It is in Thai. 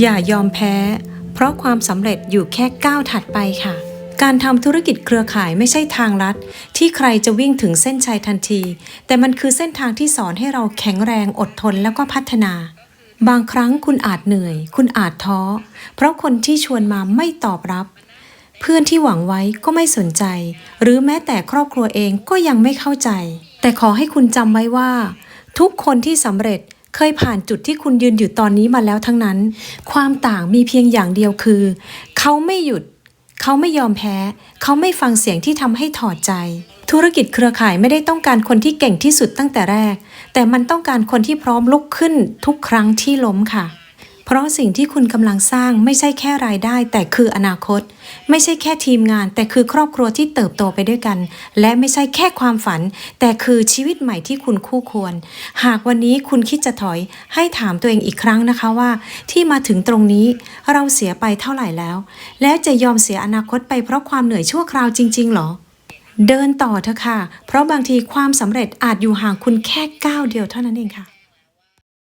อย่ายอมแพ้ เพราะความสำเร็จอยู่แค่ก้าวถัดไปค่ะ การทำธุรกิจเครือข่ายไม่ใช่ทางลัด ที่ใครจะวิ่งถึงเส้นชัยทันที แต่มันคือเส้นทางที่สอนให้เราแข็งแรงอดทนแล้วก็พัฒนา บางครั้งคุณอาจเหนื่อย คุณอาจท้อ เพราะคนที่ชวนมาไม่ตอบรับ เพื่อนที่หวังไว้ก็ไม่สนใจ หรือแม้แต่ครอบครัวเองก็ยังไม่เข้าใจ แต่ขอให้คุณจำไว้ว่า ทุกคนที่สำเร็จ เคยผ่านจุดที่คุณยืนอยู่ตอนนี้มาแล้วทั้งนั้น ความต่างมีเพียงอย่างเดียวคือ เขาไม่หยุด เขาไม่ยอมแพ้ เขาไม่ฟังเสียงที่ทำให้ถอดใจ ธุรกิจเครือข่ายไม่ได้ต้องการคนที่เก่งที่สุดตั้งแต่แรก แต่มันต้องการคนที่พร้อมลุกขึ้นทุกครั้งที่ล้มค่ะ เพราะสิ่งที่คุณกำลังสร้างไม่ใช่แค่รายได้แต่คืออนาคต ไม่ใช่แค่ทีมงาน แต่คือครอบครัวที่เติบโตไปด้วยกัน และไม่ใช่แค่ความฝัน แต่คือชีวิตใหม่ที่คุณคู่ควร หากวันนี้คุณคิดจะถอยให้ถามตัวเองอีกครั้งนะคะว่า ที่มาถึงตรงนี้เราเสียไปเท่าไหร่แล้ว แล้วจะยอมเสียอนาคตไปเพราะความเหนื่อยชั่วคราวจริง ๆ หรอเดินต่อเถอะค่ะ เพราะบางทีความสำเร็จอาจอยู่ห่างคุณแค่ก้าวเดียวเท่านั้นเองค่ะ